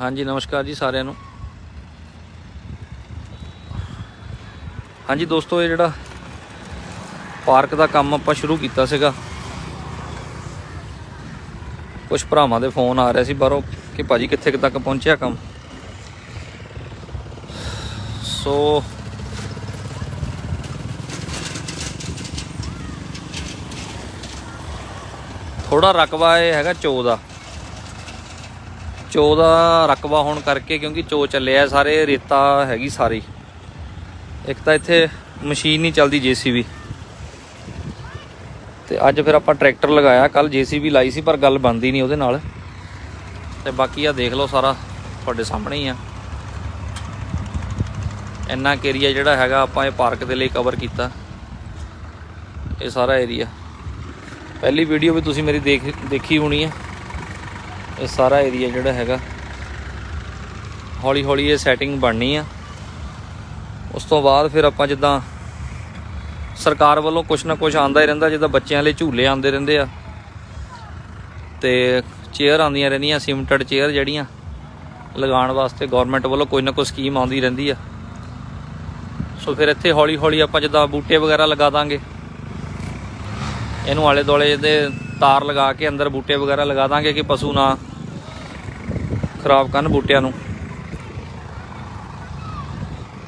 ਹਾਂਜੀ, ਨਮਸਕਾਰ ਜੀ ਸਾਰਿਆਂ ਨੂੰ। ਹਾਂਜੀ, ਦੋਸਤੋ, ਇਹ ਜਿਹੜਾ ਪਾਰਕ ਦਾ ਕੰਮ ਆਪਾਂ ਸ਼ੁਰੂ ਕੀਤਾ ਸੀਗਾ। ਕੁਝ ਭਰਾਵਾਂ ਦੇ ਫੋਨ ਆ ਰਿਹਾ ਸੀ ਬਾਹਰੋਂ ਕਿ ਭਾਜੀ ਕਿੱਥੇ ਕੁ ਤੱਕ ਪਹੁੰਚਿਆ ਕੰਮ। ਸੋ ਥੋੜਾ ਰਕਬਾ ਇਹ ਹੈਗਾ ਚੋ ਦਾ। ਚੋ ਦਾ ਰਕਬਾ ਹੋਣ ਕਰਕੇ ਕਿਉਂਕਿ ਚੋ ਚੱਲਿਆ ਸਾਰੇ ਰੇਤਾ ਹੈਗੀ ਸਾਰੀ। ਇੱਕ ਤਾਂ ਇੱਥੇ ਮਸ਼ੀਨ ਨਹੀਂ ਚੱਲਦੀ ਜੀਸੀਬੀ। ਤੇ ਅੱਜ ਫਿਰ ਆਪਾਂ ਟਰੈਕਟਰ ਲਗਾਇਆ ਕੱਲ ਜੀਸੀਬੀ ਲਾਈ ਸੀ, ਪਰ ਗੱਲ ਬੰਦੀ ਨਹੀਂ ਉਹਦੇ ਨਾਲ। ਤੇ ਬਾਕੀ ਆ ਦੇਖ ਲਓ ਸਾਰਾ, ਤੁਹਾਡੇ ਸਾਹਮਣੇ ਹੀ ਆ। ਇੰਨਾ ਕੁ ਏਰੀਆ ਜਿਹੜਾ ਹੈਗਾ, ਆਪਾਂ ਇਹ ਪਾਰਕ ਦੇ ਲਈ ਕਵਰ ਕੀਤਾ। ਇਹ ਸਾਰਾ ਏਰੀਆ ਪਹਿਲੀ ਵੀਡੀਓ ਵੀ ਤੁਸੀਂ ਮੇਰੀ ਦੇਖ, ਦੇਖੀ ਹੋਣੀ ਹੈ ਇਹ ਸਾਰਾ ਏਰੀਆ ਜਿਹੜਾ ਹੈਗਾ ਹੌਲੀ ਹੌਲੀ ਇਹ ਸੈਟਿੰਗ ਬਣਨੀ ਆ। ਉਸ ਤੋਂ ਬਾਅਦ ਫਿਰ ਆਪਾਂ ਜਿੱਦਾਂ ਸਰਕਾਰ ਵੱਲੋਂ ਕੁਛ ਨਾ ਕੁਛ ਆਂਦਾ ਹੀ ਰਹਿੰਦਾ, ਜਿੱਦਾਂ ਬੱਚਿਆਂ ਲਈ ਝੂਲੇ ਆਂਦੇ ਰਹਿੰਦੇ ਆ। ਤੇ ਚੇਅਰ ਆਉਂਦੀਆਂ ਰਹਿੰਦੀਆਂ ਸਿਮਟਡ ਚੇਅਰ ਜਿਹੜੀਆਂ, ਲਗਾਉਣ ਵਾਸਤੇ ਗਵਰਨਮੈਂਟ ਵੱਲੋਂ ਕੋਈ ਨਾ ਕੋਈ ਸਕੀਮ ਆਉਂਦੀ ਰਹਿੰਦੀ ਆ। ਸੋ ਫਿਰ ਇੱਥੇ ਹੌਲੀ ਹੌਲੀ ਆਪਾਂ ਜਿੱਦਾਂ ਬੂਟੇ ਵਗੈਰਾ ਲਗਾ ਦਾਂਗੇ। ਇਹਨੂੰ ਆਲੇ ਦੁਆਲੇ ਇਹਦੇ ਤਾਰ ਲਗਾ ਕੇ ਅੰਦਰ ਬੂਟੇ ਵਗੈਰਾ ਲਗਾ ਦਾਂਗੇ ਕਿ ਪਸ਼ੂ ਨਾ ਖਰਾਬ ਕਰਨ ਬੂਟਿਆਂ ਨੂੰ।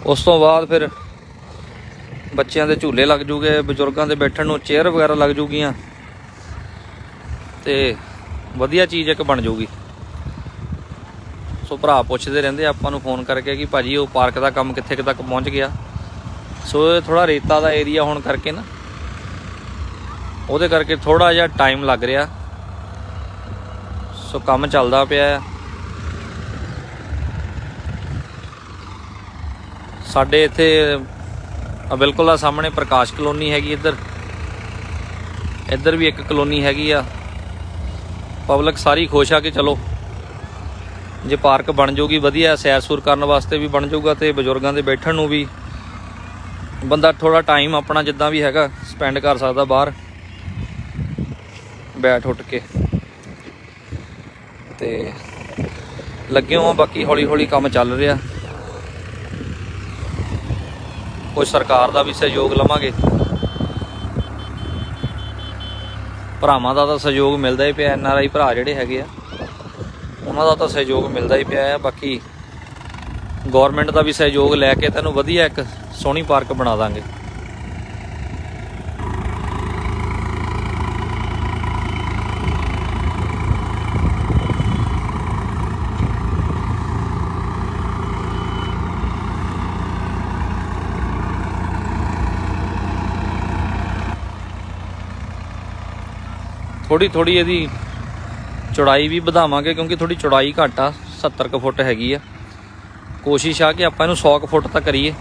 ਉਸ ਤੋਂ ਬਾਅਦ ਫਿਰ ਬੱਚਿਆਂ ਦੇ ਝੂਲੇ ਲੱਗ ਜੂਗੇ, ਬਜ਼ੁਰਗਾਂ ਦੇ ਬੈਠਣ ਨੂੰ ਚੇਅਰ ਵਗੈਰਾ ਲੱਗ ਜੂਗੀਆਂ ਤੇ ਵਧੀਆ ਚੀਜ਼ ਇੱਕ ਬਣ ਜੂਗੀ। ਸੋ ਭਰਾ ਪੁੱਛਦੇ ਰਹਿੰਦੇ ਆਪਾਂ ਨੂੰ ਫੋਨ ਕਰਕੇ ਕਿ ਭਾਜੀ ਉਹ ਪਾਰਕ ਦਾ ਕੰਮ ਕਿੱਥੇ ਤੱਕ ਪਹੁੰਚ ਗਿਆ। ਸੋ ਇਹ ਥੋੜਾ ਰੇਤਾ ਦਾ ਏਰੀਆ ਹੋਣ ਕਰਕੇ ਨਾ ਉਹਦੇ ਕਰਕੇ ਥੋੜਾ ਜਿਹਾ ਟਾਈਮ ਲੱਗ ਰਿਹਾ। ਸੋ ਕੰਮ ਚੱਲਦਾ ਪਿਆ ਆ। ਸਾਡੇ ਇੱਥੇ ਬਿਲਕੁਲ ਆ ਸਾਹਮਣੇ ਪ੍ਰਕਾਸ਼ ਕਲੋਨੀ ਹੈਗੀ ਇੱਧਰ। ਇੱਧਰ ਵੀ ਇੱਕ ਕਲੋਨੀ ਹੈਗੀ ਆ। ਪਬਲਿਕ ਸਾਰੀ ਖੁਸ਼ ਆ ਕਿ ਚਲੋ, ਜੇ ਪਾਰਕ ਬਣ ਜਾਊਗੀ ਵਧੀਆ ਸੈਰ ਸੂਰ ਕਰਨ ਵਾਸਤੇ ਵੀ ਬਣ ਜਾਊਗਾ ਤੇ ਬਜ਼ੁਰਗਾਂ ਦੇ ਬੈਠਣ ਨੂੰ ਵੀ। ਬੰਦਾ ਥੋੜਾ ਟਾਈਮ ਆਪਣਾ ਜਿੱਦਾਂ ਵੀ ਹੈਗਾ ਸਪੈਂਡ ਕਰ ਸਕਦਾ ਬਾਹਰ। ਬੈਠ ਉੱਠ ਕੇ। ਤੇ ਲੱਗੇ ਹਾਂ ਬਾਕੀ ਹੌਲੀ ਹੌਲੀ ਕੰਮ ਚੱਲ ਰਿਹਾ। ਕੋਈ ਸਰਕਾਰ ਦਾ ਵੀ ਸਹਿਯੋਗ ਲਵਾਂਗੇ। ਭਰਾਵਾਂ ਦਾ ਤਾਂ ਸਹਿਯੋਗ ਮਿਲਦਾ ਹੀ ਪਿਆ, ਐਨ ਆਰ ਆਈ ਭਰਾ ਜਿਹੜੇ ਹੈਗੇ ਆ, ਉਹਨਾਂ ਦਾ ਤਾਂ ਸਹਿਯੋਗ ਮਿਲਦਾ ਹੀ ਪਿਆ ਆ। ਬਾਕੀ ਗਵਰਨਮੈਂਟ ਦਾ ਵੀ ਸਹਿਯੋਗ ਲੈ ਕੇ ਤੈਨੂੰ ਵਧੀਆ ਇੱਕ ਸੋਹਣੀ ਪਾਰਕ ਬਣਾ ਦਾਂਗੇ। ਥੋੜੀ ਥੋੜੀ ਇਹਦੀ ਚੌੜਾਈ ਵੀ ਵਧਾਵਾਂਗੇ ਕਿਉਂਕਿ ਥੋੜੀ ਚੌੜਾਈ ਘੱਟ ਆ 70 ਕੁ ਫੁੱਟ ਹੈਗੀ ਆ। ਕੋਸ਼ਿਸ਼ ਆ ਕਿ ਆਪਾਂ ਇਹਨੂੰ 100 ਕੁ ਫੁੱਟ ਤੱਕ ਕਰੀਏ।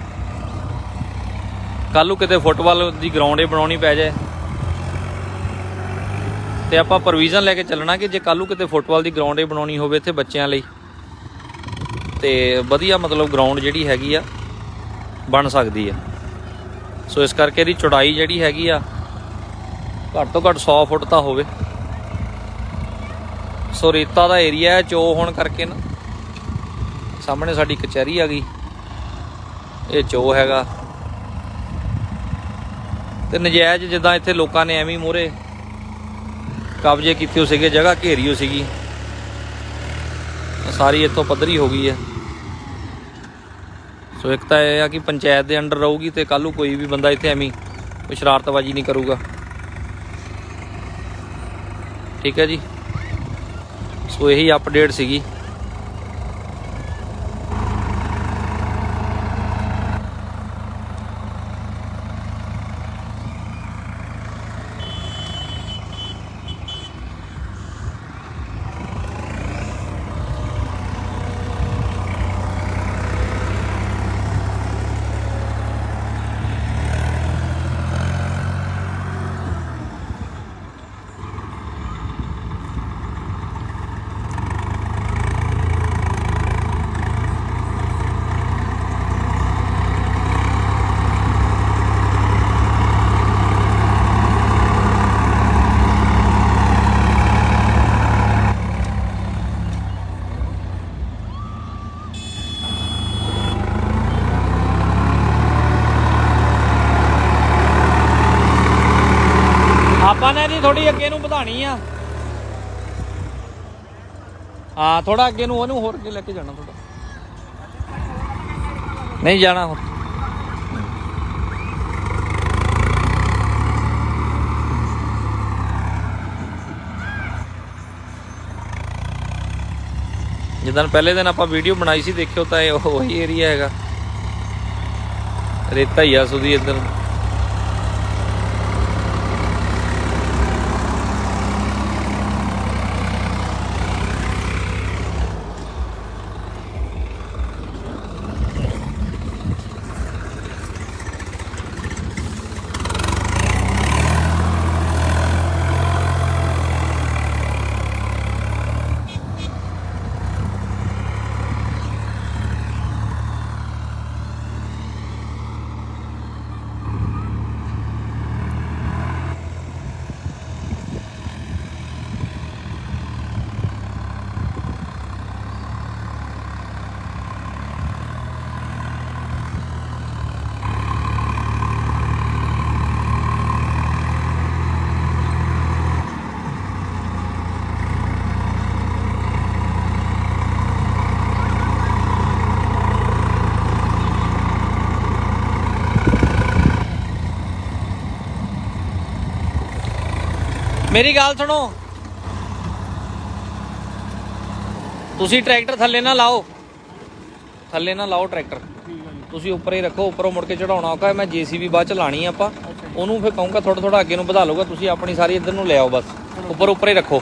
ਕੱਲ ਨੂੰ ਕਿਤੇ ਫੁੱਟਬਾਲ ਦੀ ਗਰਾਊਂਡ ਹੀ ਬਣਾਉਣੀ ਪੈ ਜਾਏ। ਤੇ ਆਪਾਂ ਪ੍ਰੋਵੀਜ਼ਨ ਲੈ ਕੇ ਚੱਲਣਾ ਕਿ ਜੇ ਕੱਲ ਨੂੰ ਕਿਤੇ ਫੁੱਟਬਾਲ ਦੀ ਗਰਾਊਂਡ ਹੀ ਬਣਾਉਣੀ ਹੋਵੇ ਇੱਥੇ ਬੱਚਿਆਂ ਲਈ, ਤੇ ਵਧੀਆ ਮਤਲਬ ਗਰਾਊਂਡ ਜਿਹੜੀ ਹੈਗੀ ਆ, ਬਣ ਸਕਦੀ ਆ। ਸੋ ਇਸ ਕਰਕੇ ਇਹਦੀ ਚੌੜਾਈ ਜਿਹੜੀ ਹੈਗੀ ਆ ਘੱਟ ਤੋਂ ਘੱਟ 100 ਫੁੱਟ ਤਾਂ ਹੋਵੇ। ਸੋ ਰੇਤਾ ਦਾ ਏਰੀਆ ਹੈ, ਚੋ ਹੋਣ ਕਰਕੇ ਨਾ। ਸਾਹਮਣੇ ਸਾਡੀ ਕਚਹਿਰੀ ਆ ਗਈ। ਇਹ ਚੋ ਹੈਗਾ। ਤੇ ਨਜਾਇਜ਼ ਜਿੱਦਾਂ ਇੱਥੇ ਲੋਕਾਂ ਨੇ ਐਵੇਂ ਮੂਰੇ ਕਬਜ਼ੇ ਕੀਤੇ ਹੋ ਸੀਗੇ, ਜਗ੍ਹਾ ਘੇਰੀ ਹੋ ਸੀਗੀ। ਸਾਰੀ ਇੱਥੋਂ ਪੱਧਰੀ ਹੋ ਗਈ ਹੈ। ਸੋ ਇੱਕ ਤਾਂ ਇਹ ਆ ਕਿ ਪੰਚਾਇਤ ਦੇ ਅੰਡਰ ਰਹੂਗੀ ਤੇ ਕੱਲ ਨੂੰ ਕੋਈ ਵੀ ਬੰਦਾ ਇੱਥੇ ਐਵੇਂ ਕੋਈ ਸ਼ਰਾਰਤਬਾਜ਼ੀ ਨਹੀਂ ਕਰੂਗਾ। ਠੀਕ ਹੈ ਜੀ। ਸੋ ਇਹੀ ਅਪਡੇਟ ਸੀਗੀ। ਥੋੜੀ ਅੱਗੇ ਨੂੰ ਵਧਾਣੀ ਆ। ਹਾਂ ਥੋੜਾ ਅੱਗੇ ਨੂੰ ਉਹਨੂੰ ਹੋਰ ਅੱਗੇ ਲੈ ਕੇ ਜਾਣਾ ਥੋੜਾ ਨਹੀਂ ਜਾਣਾ ਹੋਰ ਜਿੱਦਾਂ ਪਹਿਲੇ ਦਿਨ ਆਪਾਂ ਵੀਡੀਓ ਬਣਾਈ ਸੀ, ਦੇਖਿਓ ਤਾਂ ਇਹ ਉਹੀ ਏਰੀਆ ਹੈਗਾ। ਰੇਤਾ ਹੀ ਆ ਸੁਦੀ ਇੱਧਰ। ਮੇਰੀ ਗੱਲ ਸੁਣੋ। ਤੁਸੀਂ ਟਰੈਕਟਰ ਥੱਲੇ ਨਾ ਲਾਓ। ਥੱਲੇ ਨਾ ਲਾਓ ਟਰੈਕਟਰ। ਤੁਸੀਂ ਉੱਪਰ ਹੀ ਰੱਖੋ ਉੱਪਰੋਂ ਮੁੜ ਕੇ ਚੜਾਉਣਾ ਹੈ। ਮੈਂ ਜੀਸੀਬੀ ਬਾਅਦ ਚ ਲਾਣੀ ਆਪਾਂ। ਉਹਨੂੰ ਫਿਰ ਕਹੂੰਗਾ ਥੋੜਾ ਥੋੜਾ ਅੱਗੇ ਨੂੰ ਵਧਾ ਲਓਗਾ ਤੁਸੀਂ ਆਪਣੀ ਸਾਰੀ ਇੱਧਰ ਨੂੰ ਲੈ ਆਓ ਬਸ। ਉੱਪਰ ਉੱਪਰ ਹੀ ਰੱਖੋ।